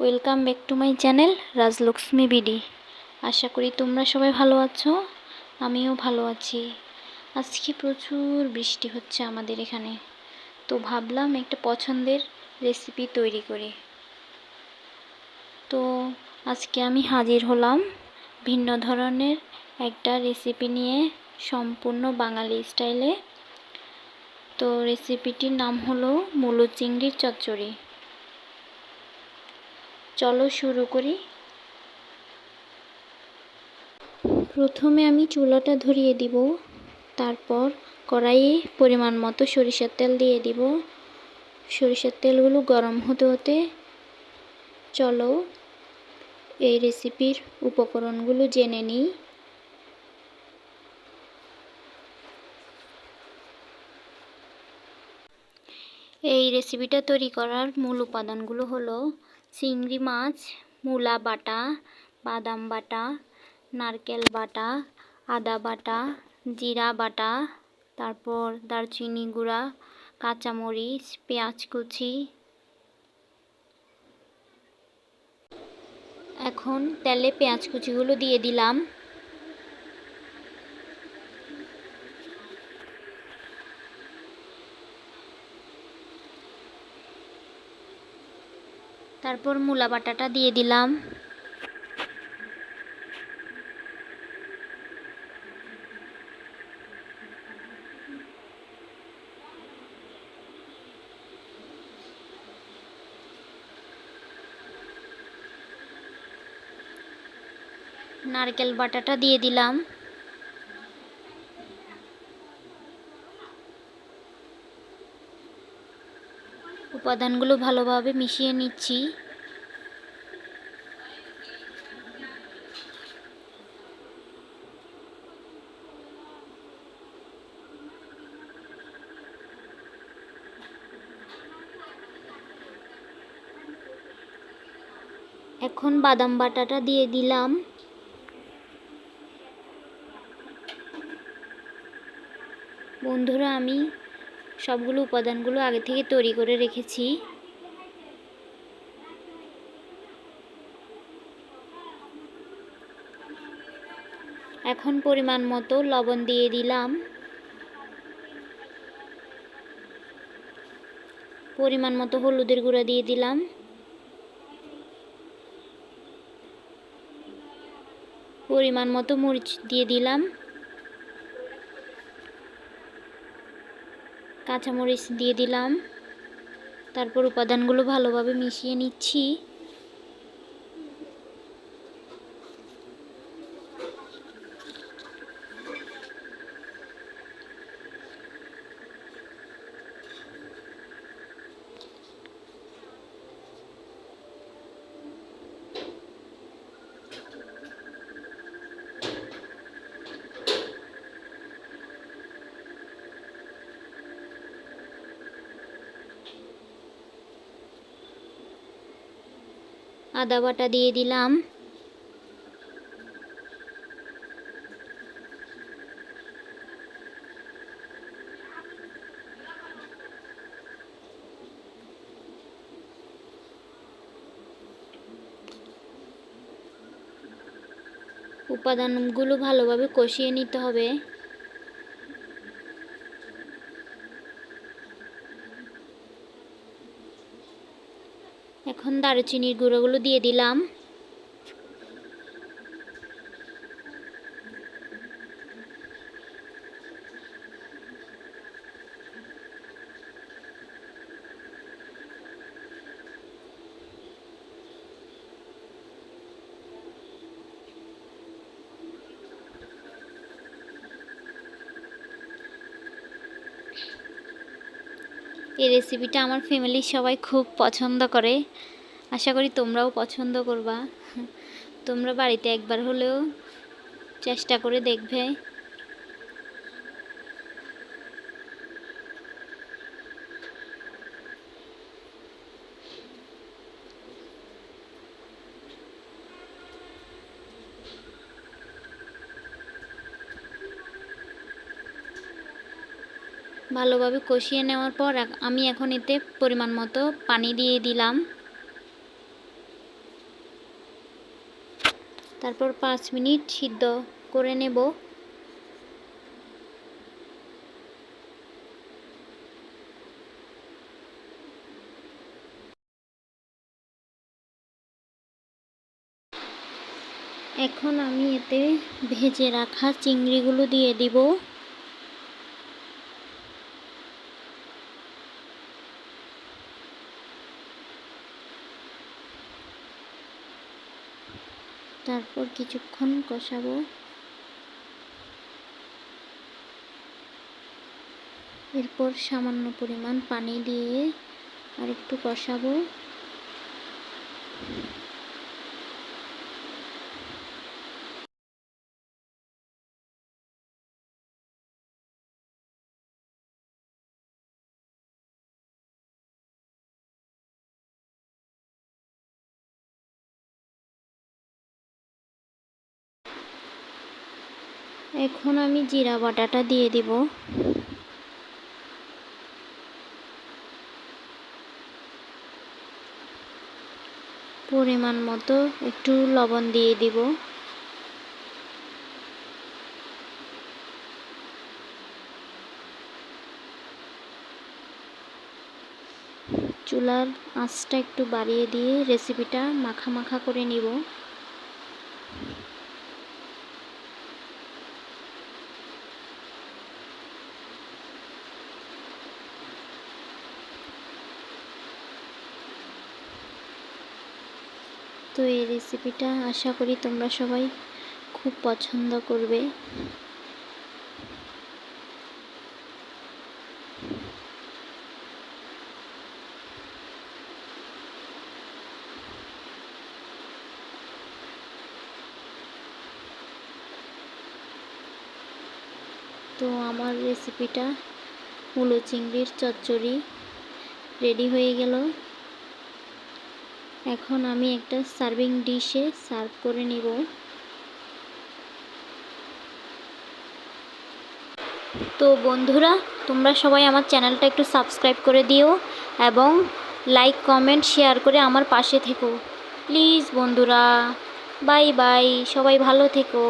Welcome back to my channel Rajlakshmi BD আশা করি তোমরা সবাই ভালো আছো, আমিও ভালো আছি। আজকে প্রচুর বৃষ্টি হচ্ছে আমাদের এখানে। তো ভাবলাম একটা পছন্দের রেসিপি তৈরি করি। তো আজকে আমি হাজির হলাম ভিন্ন ধরনের একটা রেসিপি নিয়ে সম্পূর্ণ বাঙালি স্টাইলে তো রেসিপিটির নাম হলো মূলো চিংড়ির চচ্চড়ি। চলো শুরু করি। প্রথমে আমি চুলাটা ধরিয়ে দিব, তারপর কড়াইয়ে পরিমাণ মতো সরিষার তেল দিয়ে দিব। সরিষার তেলগুলো গরম হতে হতে চলো এই রেসিপির উপকরণগুলো জেনে নিই। এই রেসিপিটা তৈরি করার মূল উপাদানগুলো হলো চিংড়ি মাছ, মূলা বাটা, বাদাম বাটা, নারকেল বাটা, আদা বাটা, জিরা বাটা, তারপর দারচিনি গুঁড়া, কাঁচামরিচ, পেঁয়াজ কুচি। এখন তেলে পেঁয়াজ কুচিগুলো দিয়ে দিলাম। তারপর মূলা বাটাটা দিয়ে দিলাম। নারকেল বাটাটা দিয়ে দিলাম। উপাদানগুলো ভালোভাবে মিশিয়ে নিচ্ছি। এখন বাদাম বাটাটা দিয়ে দিলাম। বন্ধুরা আমি সবগুলো উপাদানগুলো আগে থেকে তৈরি করে রেখেছি। এখন পরিমাণ মতো লবণ দিয়ে দিলাম। পরিমাণ মতো হলুদের গুঁড়া দিয়ে দিলাম। পরিমাণ মতো মরিচ দিয়ে দিলাম। কাঁচামরিচ দিয়ে দিলাম। তারপর উপাদানগুলো ভালোভাবে মিশিয়ে নিচ্ছি। আদা বাটা দিয়ে দিলাম। উপাদানগুলো ভালোভাবে কষিয়ে নিতে হবে। এখন দারুচিনির গুঁড়োগুলো দিয়ে দিলাম। এই রেসিপিটা আমার ফ্যামিলির সবাই খুব পছন্দ করে। আশা করি তোমরাও পছন্দ করবা। তোমরা বাড়িতে একবার হলেও চেষ্টা করে দেখবে। ভালোভাবে কষিয়ে নেওয়ার পর আমি এখন এতে পরিমাণ মতো পানি দিয়ে দিলাম। তারপর পাঁচ মিনিট সিদ্ধ করে নেব। এখন আমি এতে ভেজে রাখা চিংড়িগুলো দিয়ে দিব। তারপর কিছুক্ষণ কষাবো। এরপর সামান্য পরিমাণ পানি দিয়ে আর একটু কষাবো। এখন আমি জিরা বাটাটা দিয়ে দিব। পরিমাণ মতো একটু লবণ দিয়ে দিব। চুলার আঁচটা একটু বাড়িয়ে দিয়ে রেসিপিটা মাখা মাখা করে নিব। তো এই রেসিপিটা আশা করি তোমরা সবাই খুব পছন্দ করবে। তো আমার রেসিপিটা মূলো চিংড়ির চচ্চড়ি রেডি হয়ে গেল। এখন আমি একটা সার্ভিং ডিশে সার্ভ করে নিব। তো বন্ধুরা, তোমরা সবাই আমার চ্যানেলটা একটু সাবস্ক্রাইব করে দিও এবং লাইক, কমেন্ট, শেয়ার করে আমার পাশে থেকো। প্লিজ বন্ধুরা, বাই বাই, সবাই ভালো থেকো।